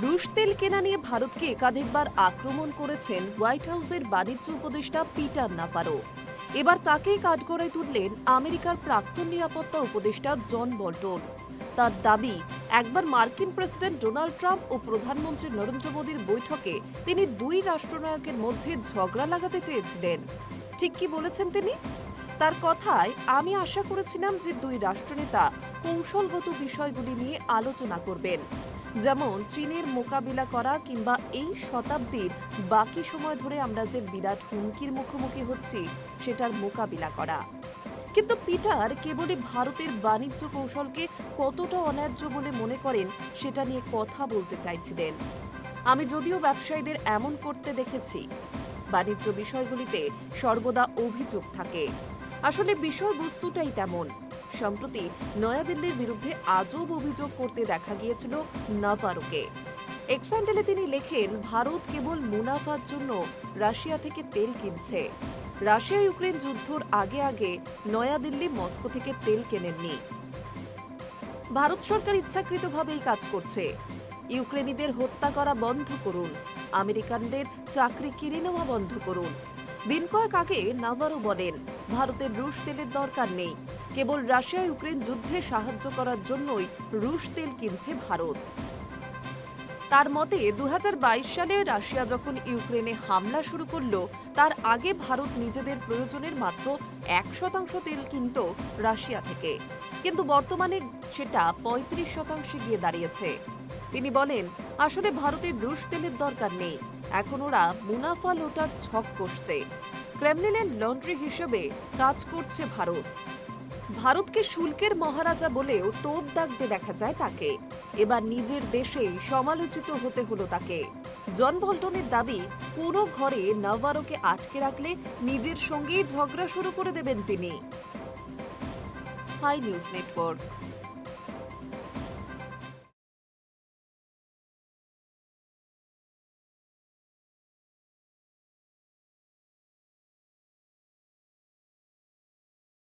রুশ তেল কেনা নিয়ে ভারতকে একাধিকবার আক্রমণ করেছেন হোয়াইট হাউসের বাণিজ্য উপদেষ্টা পিটার নাফারো। এবার তাকেই কাঠগড়ায় তুললেন আমেরিকার প্রাক্তন নিরাপত্তা উপদেষ্টা জন বল্টন। তার দাবি, একবার মার্কিন প্রেসিডেন্ট ডোনাল্ড ট্রাম্প ও প্রধানমন্ত্রী নরেন্দ্র মোদীর বৈঠকে তিনি দুই রাষ্ট্রনায়কের মধ্যে ঝগড়া লাগাতে চেয়েছিলেন। ঠিক কি বলেছেন তিনি? তার কথায়, আমি আশা করেছিলাম যে দুই রাষ্ট্রনেতা কৌশলগত বিষয়গুলি নিয়ে আলোচনা করবেন। যেমন চীনের মোকাবিলা করা কিংবা এই শতাব্দীর বাকি সময় ধরে আমরা যে বিরাট হুমকির মুখোমুখি হচ্ছি, সেটার মোকাবিলা করা। কিন্তু পিটার কেবলই ভারতের বাণিজ্য কৌশলকে কতটা অন্যায্য বলে মনে করেন, সেটা নিয়ে কথা বলতে চাইছিলেন। আমি যদিও ব্যবসায়ীদের এমন করতে দেখেছি। বাণিজ্য বিষয়গুলিতে সর্বদা অভিযোগ থাকে। আসলে বিষয়বস্তুটাই তেমন। সম্প্রতি নয়াদিল্লির বিরুদ্ধে আজব অভিযোগ করতে দেখা গিয়েছিল নাভারোকে এক্সান্ডেলে তিনি লেখেন, ভারত কেবল মুনাফার জন্য রাশিয়া থেকে তেল কিনছে। রাশিয়া ইউক্রেন যুদ্ধর আগে আগে নয়াদিল্লি মস্কো থেকে তেল কেনেননি। ভারত সরকার ইচ্ছাকৃতভাবে এই কাজ করছে। ইউক্রেনিদের হত্যা করা বন্ধ করুন। আমেরিকানদের চাকরি কিনে নেওয়া বন্ধ করুন। দিন কয়েক আগে নাভারো বলেন, ভারতের রুশ তেলের দরকার নেই। কেবল রাশিয়া ইউক্রেন যুদ্ধে সাহায্য করার জন্যই রুশ তেল কিনছে ভারত। তার মতে দু সালে রাশিয়া যখন ইউক্রেনে হামলা শুরু করল, তার আগে ভারত নিজেদের প্রয়োজনের মাত্র এক শতাংশ তেল কিনত রাশিয়া থেকে। কিন্তু বর্তমানে সেটা পঁয়ত্রিশ শতাংশে গিয়ে দাঁড়িয়েছে। তিনি বলেন, আসলে ভারতের রুশ তেলের দরকার নেই। এখন ওরা মুনাফা লোটার ছক কষছে। ক্রেমলিনের লন্ড্রি হিসেবে কাজ করছে ভারত। ভারতকে শুল্কের মহারাজা বলেও তোপ দাগতে দেখা যায় তাকে। এবার নিজের দেশেই সমালোচিত হতে হলো তাকে। জন বল্টনের দাবি, কোনো ঘরে নাভারোকে আটকে রাখলে নিজের সঙ্গেই ঝগড়া শুরু করে দেবেন তিনি। Hi news network.